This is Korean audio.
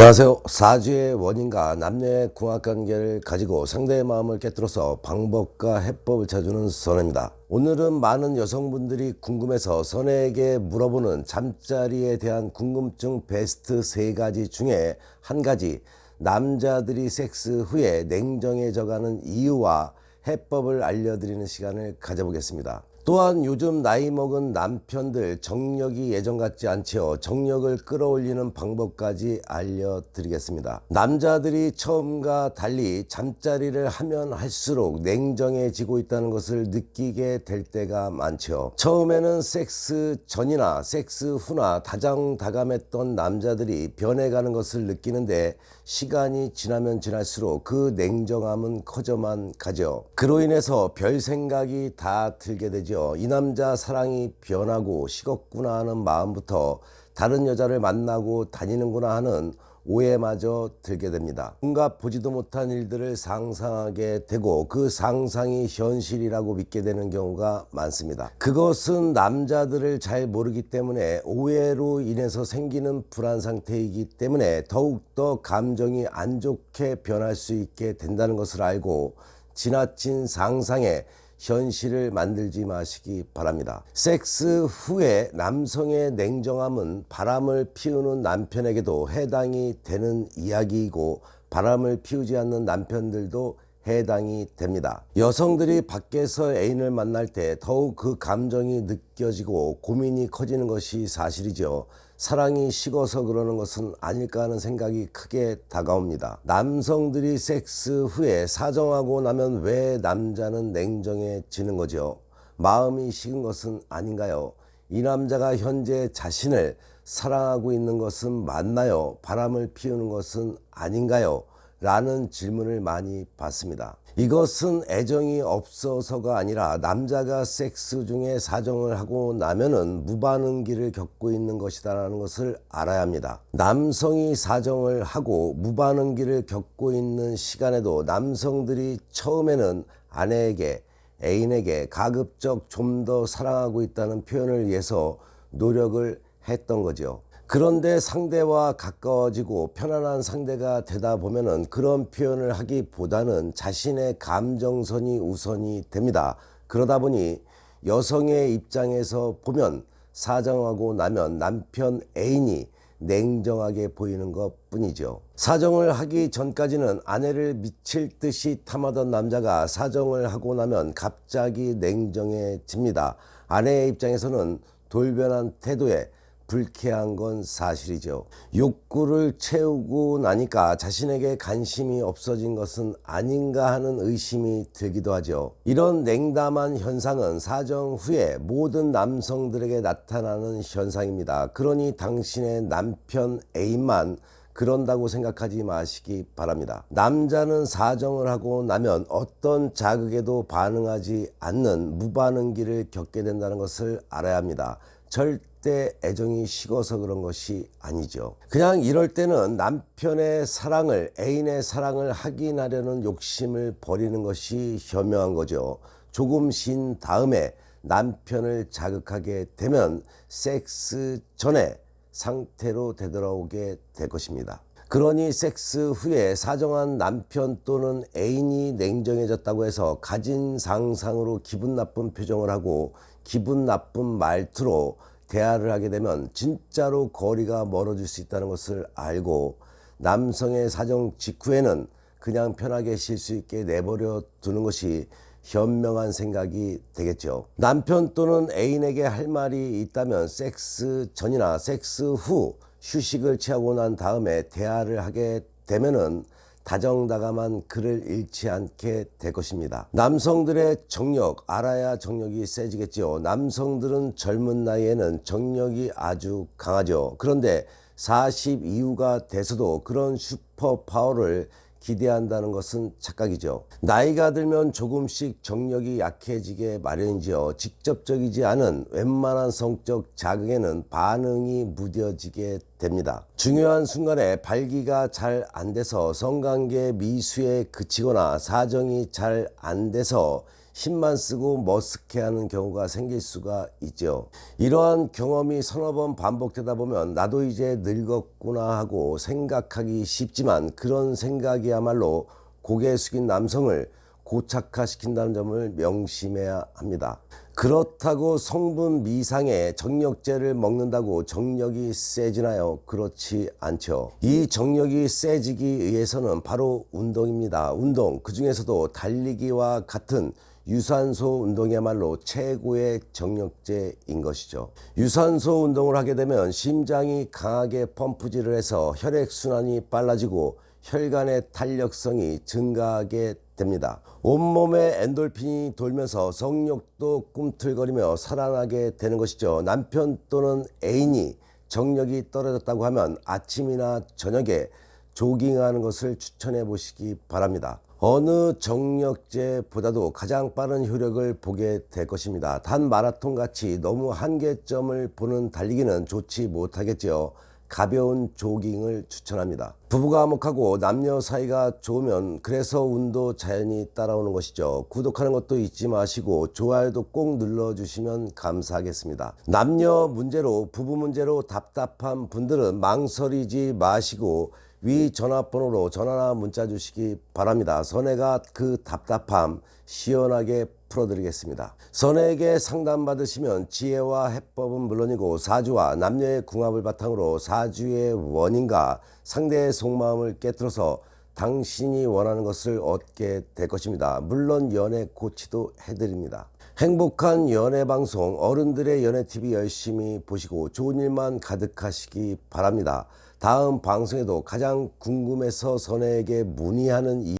안녕하세요. 사주의 원인과 남녀의 궁합관계를 가지고 상대의 마음을 깨뜨려서 방법과 해법을 찾아주는 선혜입니다. 오늘은 많은 여성분들이 궁금해서 선혜에게 물어보는 잠자리에 대한 궁금증 베스트 세 가지 중에 한 가지 남자들이 섹스 후에 냉정해져가는 이유와 해법을 알려드리는 시간을 가져보겠습니다. 또한 요즘 나이 먹은 남편들 정력이 예전 같지 않지요. 정력을 끌어올리는 방법까지 알려드리겠습니다. 남자들이 처음과 달리 잠자리를 하면 할수록 냉정해지고 있다는 것을 느끼게 될 때가 많죠. 처음에는 섹스 전이나 섹스 후나 다정다감했던 남자들이 변해가는 것을 느끼는데 시간이 지나면 지날수록 그 냉정함은 커져만 가죠. 그로 인해서 별 생각이 다 들게 되죠. 이 남자 사랑이 변하고 식었구나 하는 마음부터 다른 여자를 만나고 다니는구나 하는 오해마저 들게 됩니다. 뭔가 보지도 못한 일들을 상상하게 되고 그 상상이 현실이라고 믿게 되는 경우가 많습니다. 그것은 남자들을 잘 모르기 때문에 오해로 인해서 생기는 불안 상태이기 때문에 더욱더 감정이 안 좋게 변할 수 있게 된다는 것을 알고 지나친 상상에 현실을 만들지 마시기 바랍니다. 섹스 후에 남성의 냉정함은 바람을 피우는 남편에게도 해당이 되는 이야기이고 바람을 피우지 않는 남편들도 해당이 됩니다. 여성들이 밖에서 애인을 만날 때 더욱 그 감정이 느껴지고 고민이 커지는 것이 사실이죠. 사랑이 식어서 그러는 것은 아닐까 하는 생각이 크게 다가옵니다. 남성들이 섹스 후에 사정하고 나면 왜 남자는 냉정해지는 거죠? 마음이 식은 것은 아닌가요? 이 남자가 현재 자신을 사랑하고 있는 것은 맞나요? 바람을 피우는 것은 아닌가요? 라는 질문을 많이 받습니다. 이것은 애정이 없어서가 아니라 남자가 섹스 중에 사정을 하고 나면은 무반응기를 겪고 있는 것이다라는 것을 알아야 합니다. 남성이 사정을 하고 무반응기를 겪고 있는 시간에도 남성들이 처음에는 아내에게 애인에게 가급적 좀 더 사랑하고 있다는 표현을 위해서 노력을 했던 거죠. 그런데 상대와 가까워지고 편안한 상대가 되다 보면은 그런 표현을 하기보다는 자신의 감정선이 우선이 됩니다. 그러다 보니 여성의 입장에서 보면 사정하고 나면 남편 애인이 냉정하게 보이는 것 뿐이죠. 사정을 하기 전까지는 아내를 미칠 듯이 탐하던 남자가 사정을 하고 나면 갑자기 냉정해집니다. 아내의 입장에서는 돌변한 태도에 불쾌한 건 사실이죠. 욕구를 채우고 나니까 자신에게 관심이 없어진 것은 아닌가 하는 의심이 들기도 하죠. 이런 냉담한 현상은 사정 후에 모든 남성들에게 나타나는 현상입니다. 그러니 당신의 남편 애인만 그런다고 생각하지 마시기 바랍니다. 남자는 사정을 하고 나면 어떤 자극에도 반응하지 않는 무반응기를 겪게 된다는 것을 알아야 합니다. 절대 애정이 식어서 그런 것이 아니죠. 그냥 이럴 때는 남편의 사랑을, 애인의 사랑을 확인하려는 욕심을 버리는 것이 현명한 거죠. 조금 쉰 다음에 남편을 자극하게 되면 섹스 전에 상태로 되돌아오게 될 것입니다. 그러니 섹스 후에 사정한 남편 또는 애인이 냉정해졌다고 해서 가진 상상으로 기분 나쁜 표정을 하고 기분 나쁜 말투로 대화를 하게 되면 진짜로 거리가 멀어질 수 있다는 것을 알고 남성의 사정 직후에는 그냥 편하게 쉴 수 있게 내버려 두는 것이 현명한 생각이 되겠죠. 남편 또는 애인에게 할 말이 있다면 섹스 전이나 섹스 후 휴식을 취하고 난 다음에 대화를 하게 되면은 다정다감한 글을 잃지 않게 될 것입니다. 남성들의 정력 알아야 정력이 세지겠죠. 남성들은 젊은 나이에는 정력이 아주 강하죠. 그런데 40 이후가 돼서도 그런 슈퍼 파워를 기대한다는 것은 착각이죠. 나이가 들면 조금씩 정력이 약해지게 마련이지요. 직접적이지 않은 웬만한 성적 자극에는 반응이 무뎌지게 됩니다. 중요한 순간에 발기가 잘 안 돼서 성관계 미수에 그치거나 사정이 잘 안 돼서 힘만 쓰고 머쓱해하는 경우가 생길 수가 있죠. 이러한 경험이 서너 번 반복되다 보면 나도 이제 늙었구나 하고 생각하기 쉽지만 그런 생각이야말로 고개 숙인 남성을 고착화시킨다는 점을 명심해야 합니다. 그렇다고 성분 미상의 정력제를 먹는다고 정력이 세지나요? 그렇지 않죠. 이 정력이 세지기 위해서는 바로 운동입니다. 운동, 그 중에서도 달리기와 같은 유산소 운동이야말로 최고의 정력제인 것이죠. 유산소 운동을 하게 되면 심장이 강하게 펌프질을 해서 혈액순환이 빨라지고 혈관의 탄력성이 증가하게 됩니다. 온몸에 엔돌핀이 돌면서 성욕도 꿈틀거리며 살아나게 되는 것이죠. 남편 또는 애인이 정력이 떨어졌다고 하면 아침이나 저녁에 조깅하는 것을 추천해 보시기 바랍니다. 어느 정력제보다도 가장 빠른 효력을 보게 될 것입니다. 단 마라톤 같이 너무 한계점을 보는 달리기는 좋지 못하겠지요. 가벼운 조깅을 추천합니다. 부부가 화목하고 남녀 사이가 좋으면 그래서 운도 자연히 따라오는 것이죠. 구독하는 것도 잊지 마시고 좋아요도 꼭 눌러주시면 감사하겠습니다. 남녀 문제로 부부 문제로 답답한 분들은 망설이지 마시고 위 전화번호로 전화나 문자 주시기 바랍니다. 선혜가 그 답답함 시원하게 풀어드리겠습니다. 선혜에게 상담받으시면 지혜와 해법은 물론이고 사주와 남녀의 궁합을 바탕으로 사주의 원인과 상대의 속마음을 깨뜨려서 당신이 원하는 것을 얻게 될 것입니다. 물론 연애 코치도 해드립니다. 행복한 연애 방송 어른들의 연애 TV 열심히 보시고 좋은 일만 가득하시기 바랍니다. 다음 방송에도 가장 궁금해서 선혜에게 문의하는 이